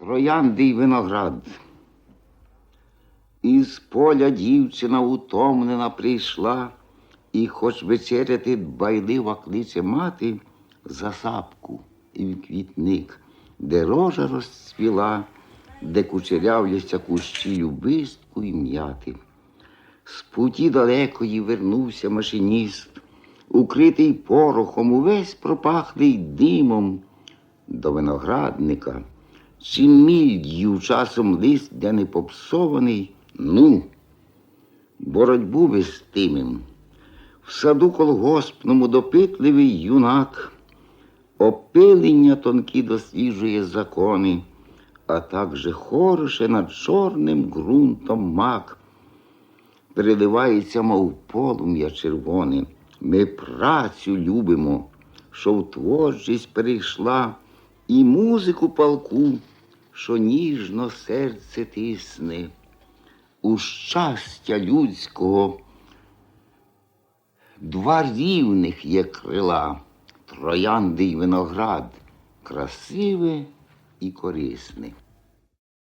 Троянди й виноград. Із поля дівчина утомлена прийшла, і хоч вечеряти дбайлива кличе мати за сапку і в квітник, де рожа розцвіла, де кучерявляться кущі любистку і м'яти. З путі далекої вернувся машиніст, укритий порохом, увесь пропахлий димом до виноградника, чи мільдію часом лист, де не попсований, ну, боротьбу вестимим. В саду колгоспному допитливий юнак, опилення тонкі досліджує закони, а также хороше над чорним ґрунтом мак переливається, мов полум'я червоне. Ми працю любимо, що в творчість перейшла, і музику палку, що ніжно серце тисне. У щастя людського два рівних є крила, троянди й виноград, красиве і корисне.